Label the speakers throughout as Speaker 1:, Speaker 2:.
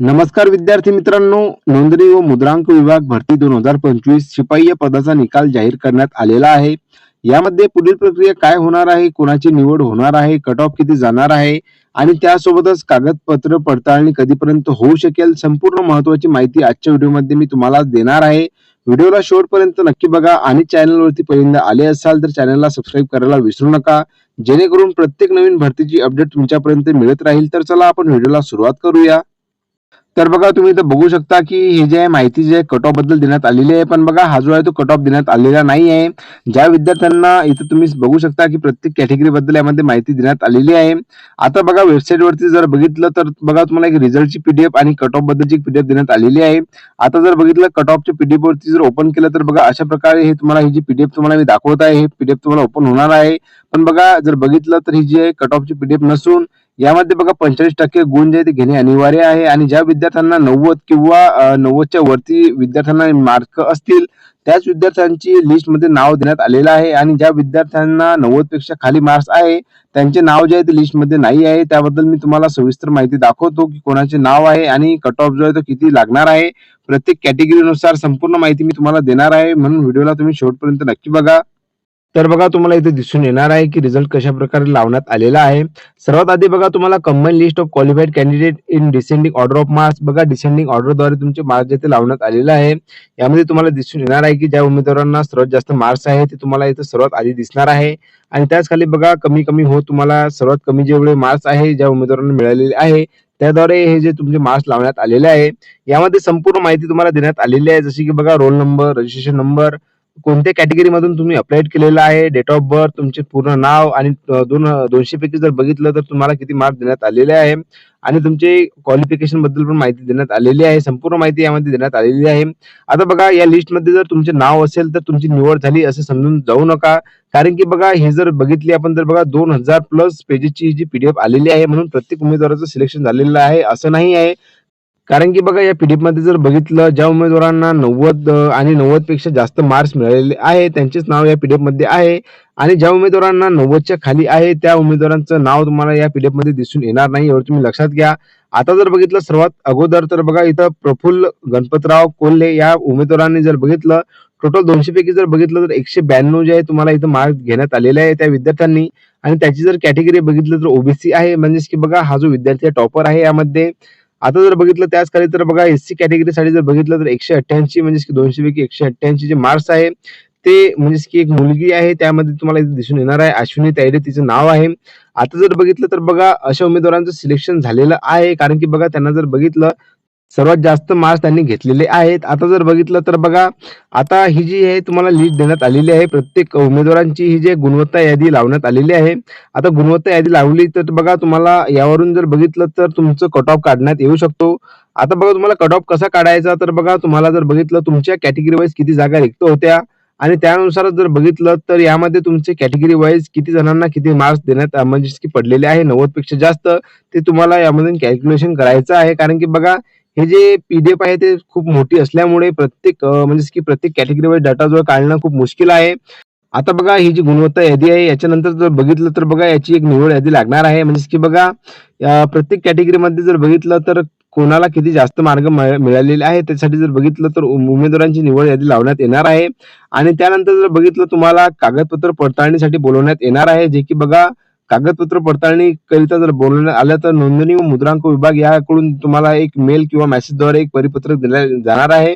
Speaker 1: नमस्कार विद्यार्थी मित्रांनो नोंदणी व मुद्रांक विभाग भरती दोन हजार पंचवीस शिपाई या पदाचा निकाल जाहीर करण्यात आलेला आहे. यामध्ये पुढील प्रक्रिया काय होणार आहे कोणाची निवड होणार आहे कट ऑफ किती जाणार आहे आणि त्यासोबतच कागदपत्र पडताळणी कधीपर्यंत होऊ शकेल संपूर्ण महत्वाची माहिती आजच्या व्हिडिओमध्ये मी तुम्हाला देणार आहे. व्हिडिओला शेवटपर्यंत नक्की बघा आणि चॅनलवरती पहिल्यांदा आले असाल तर चॅनलला सबस्क्राईब करायला विसरू नका. जेणेकरून प्रत्येक नवीन भरतीची अपडेट तुमच्यापर्यंत मिळत राहील. तर चला आपण व्हिडिओला सुरुवात करूया. तर बघा तुम्ही इथं बघू शकता की हे जे आहे माहिती जे कट ऑफबद्दल देण्यात आलेली आहे. पण बघा हा जो आहे तो कट ऑफ देण्यात आलेला नाही आहे. ज्या विद्यार्थ्यांना इथं तुम्ही बघू शकता की प्रत्येक कॅटेगरी बद्दल यामध्ये माहिती देण्यात आलेली आहे. आता बघा वेबसाईट वरती जर बघितलं तर बघा तुम्हाला एक रिझल्टची पीडीएफ आणि कट ऑफ बद्दलची पीडीएफ देण्यात आलेली आहे. आता जर बघितलं कट ऑफच्या पीडीएफ वरती जर ओपन केलं तर बघा अशा प्रकारे हे तुम्हाला ही जी पीडीएफ तुम्हाला मी दाखवत आहे हे पीडीएफ तुम्हाला ओपन होणार आहे. पण बघा जर बघितलं तर ही जी आहे कट ऑफची पीडीएफ नसून यामध्ये बघा पंचेचाळीस टक्के गुण जे आहे ते घेणे अनिवार्य आहे आणि ज्या विद्यार्थ्यांना नव्वद किंवा नव्वदच्या वरती विद्यार्थ्यांना मार्क असतील त्याच विद्यार्थ्यांची लिस्टमध्ये नाव देण्यात आलेलं आहे. आणि ज्या विद्यार्थ्यांना नव्वदपेक्षा खाली मार्क्स आहे त्यांचे नाव जे आहे ते लिस्टमध्ये नाही आहे. त्याबद्दल मी तुम्हाला सविस्तर माहिती दाखवतो की कोणाचे नाव आहे आणि कट ऑफ जो आहे तो किती लागणार आहे. प्रत्येक कॅटेगरीनुसार संपूर्ण माहिती मी तुम्हाला देणार आहे. म्हणून व्हिडिओला तुम्ही शेवटपर्यंत नक्की बघा. तर बघा तुम्हाला इथे दिसून येणार आहे की रिझल्ट कशा प्रकारे लावण्यात आलेला आहे. सर्वात आधी बघा तुम्हाला combine list of qualified candidate in descending order of marks बघा डिसेंडिंग ऑर्डरद्वारे तुमचे मार्क्स जे लावण्यात आलेलं आहे. यामध्ये तुम्हाला दिसून येणार आहे की ज्या उमेदवारांना सर्वात जास्त मार्क्स आहे ते तुम्हाला इथे सर्वात आधी दिसणार आहे. आणि त्याच खाली बघा कमी कमी होत तुम्हाला सर्वात कमी जेवढे मार्क्स आहे ज्या उमेदवारांना मिळालेले आहे त्याद्वारे हे जे तुमचे मार्क्स लावण्यात आलेले आहे. यामध्ये संपूर्ण माहिती तुम्हाला देण्यात आलेली आहे. जशी की बघा रोल नंबर रजिस्ट्रेशन नंबर कोणत्या कॅटेगरी मधून तुम्ही अपलाइड केलेलं आहे? डेट ऑफ बर्थ तुमचे पूर्ण नाव आणि दोन दोनशे पैकी जर बघितलं तर तुम्हाला किती मार्क देण्यात आलेले आहे. आणि तुमचे क्वालिफिकेशनबद्दल पण माहिती देण्यात आलेली आहे. संपूर्ण माहिती यामध्ये देण्यात आलेली आहे. आता बघा या लिस्टमध्ये जर तुमचे नाव असेल तर तुमची निवड झाली असं समजून जाऊ नका. कारण की बघा हे जर बघितली आपण तर बघा दोन हजार प्लस पेजेसची जी पीडीएफ आलेली आहे म्हणून प्रत्येक उमेदवाराचं सिलेक्शन झालेलं आहे. असं नाही आहे. कारण की बघा या पीडीएफमध्ये जर बघितलं ज्या उमेदवारांना नव्वद आणि नव्वदपेक्षा जास्त मार्क्स मिळालेले आहे त्यांचेच नाव या पीडीएफमध्ये आहे. आणि ज्या उमेदवारांना नव्वदच्या खाली आहे त्या उमेदवारांचं नाव तुम्हाला या पीडीएफमध्ये दिसून येणार नाही एवढं तुम्ही लक्षात घ्या. आता जर बघितलं सर्वात अगोदर तर बघा इथं प्रफुल्ल गणपतराव कोल्हे या उमेदवारांनी जर बघितलं टोटल दोनशे पैकी जर बघितलं तर एकशे ब्याण्णव जे आहे तुम्हाला इथं मार्क्स घेण्यात आलेले आहे त्या विद्यार्थ्यांनी. आणि त्याची जर कॅटेगरी बघितलं तर ओबीसी आहे. म्हणजेच की बघा हा जो विद्यार्थी टॉपर आहे यामध्ये. आता जर बघितलं त्याच खाली तर बघा एससी कॅटेगरीसाठी जर बघितलं तर एकशे अठ्ठ्याऐंशी म्हणजे दोनशे पैकी एकशे अठ्ठ्याऐंशी जे मार्क्स आहे ते म्हणजेच की एक मुलगी आहे त्यामध्ये तुम्हाला इथे दिसून येणार आहे अश्विनी तैरे तिचं नाव आहे. आता जर बघितलं तर बघा अशा उमेदवारांचं सिलेक्शन झालेलं आहे कारण की बघा त्यांना जर बघितलं सर्वात जास्त मार्क्स त्यांनी घेतलेले आहेत. आता जर बघितलं तर बघा आता ही जी आहे तुम्हाला लिस्ट देण्यात आलेली आहे. प्रत्येक उमेदवारांची ही जी गुणवत्ता यादी लावण्यात आलेली आहे. आता गुणवत्ता यादी लावली तर बघा तुम्हाला यावरून जर बघितलं तर तुमचं कट ऑफ काढण्यात येऊ शकतो. आता बघा तुम्हाला कट ऑफ कसा काढायचा? तर बघा तुम्हाला जर बघितलं तुमच्या कॅटेगरी वाईज किती जागा रिक्त होत्या? आणि त्यानुसार जर बघितलं तर यामध्ये तुमचे कॅटेगरी वाईज किती जणांना किती मार्क्स देण्यात म्हणजे की पडलेले आहे नव्वदपेक्षा जास्त ते तुम्हाला यामधून कॅल्क्युलेशन करायचं आहे. कारण की बघा हे जे पीडीएफ आहे ते खूप मोठी असल्यामुळे प्रत्येक म्हणजे की प्रत्येक कॅटेगरीवर डाटा जो काढणं खूप मुश्किल आहे. आता बघा ही जी गुणवत्ता यादी आहे याच्यानंतर जर बघितलं तर बघा याची एक निवड यादी लागणार आहे. म्हणजे की बघा प्रत्येक कॅटेगरीमध्ये जर बघितलं तर कोणाला किती जास्त मार्ग मिळालेले आहे त्यासाठी जर बघितलं तर उमेदवारांची निवड यादी लावण्यात येणार आहे. आणि त्यानंतर जर बघितलं तुम्हाला कागदपत्र पडताळणीसाठी बोलवण्यात येणार आहे जे की बघा कागदपत्र पडताळणी करिता जर बोलवण्यात आलं तर नोंदणी व मुद्रांक विभाग याकडून तुम्हाला एक मेल किंवा मेसेजद्वारे एक परिपत्रक दिले जाणार आहे.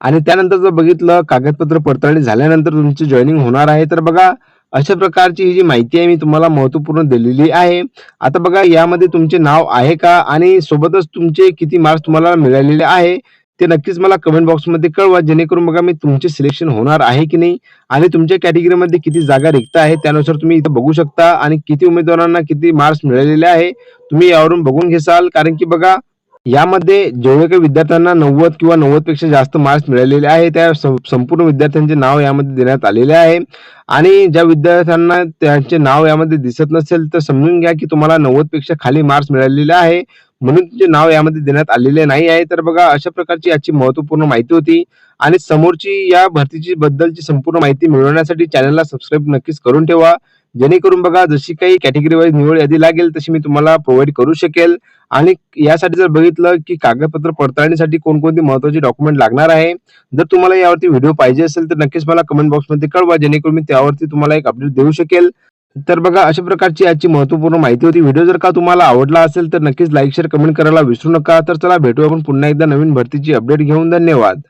Speaker 1: आणि त्यानंतर जर बघितलं कागदपत्र पडताळणी झाल्यानंतर तुमची जॉईनिंग होणार आहे. तर बघा अशा प्रकारची ही जी माहिती आहे मी तुम्हाला महत्त्वपूर्ण दिलेली आहे. आता बघा यामध्ये तुमचे नाव आहे का? आणि सोबतच तुमचे किती मार्क्स तुम्हाला मिळालेले आहे? ते नक्कीच मला कमेंट बॉक्समध्ये कळवा जेणेकरून बघा मी तुमचे सिलेक्शन होणार आहे की नाही आणि तुमच्या कॅटेगरीमध्ये किती जागा रिक्त आहे त्यानुसार तुम्ही इथं बघू शकता आणि किती उमेदवारांना किती मार्क्स मिळालेले आहे. तुम्ही यावरून बघून घेसाल कारण की बघा यामध्ये जेवढे काही विद्यार्थ्यांना नव्वद किंवा नव्वदपेक्षा जास्त मार्क्स मिळालेले आहे त्या संपूर्ण विद्यार्थ्यांचे नाव यामध्ये देण्यात आलेले आहे. आणि ज्या विद्यार्थ्यांना त्यांचे नाव यामध्ये दिसत नसेल तर समजून घ्या की तुम्हाला नव्वदपेक्षा खाली मार्क्स मिळालेले आहे. म्हणून तुमचे नाव यामध्ये देण्यात आलेले नाही आहे. तर बघा अशा प्रकारची याची महत्त्वपूर्ण माहिती होती. आणि समोरची या भरतीची बद्दलची संपूर्ण माहिती मिळवण्यासाठी चॅनलला सबस्क्राईब नक्कीच करून ठेवा. जेणेकरून बघा जशी काही कॅटेगरी वाईज निवड यादी लागेल तशी मी तुम्हाला प्रोव्हाइड करू शकेल. आणि यासाठी जर बघितलं की कागदपत्र पडताळणीसाठी कोणकोणती महत्वाची डॉक्युमेंट लागणार आहे जर तुम्हाला यावरती व्हिडिओ पाहिजे असेल तर नक्कीच मला कमेंट बॉक्समध्ये कळवा जेणेकरून मी त्यावरती तुम्हाला एक अपडेट देऊ शकेल. तर बघा अशा प्रकारची आजची महत्त्वपूर्ण माहिती होती. व्हिडिओ जर का तुम्हाला आवडला असेल तर नक्कीच लाईक शेअर कमेंट करायला विसरू नका. तर चला भेटू आपण पुन्हा एकदा नवीन भरतीची अपडेट घेऊन. धन्यवाद.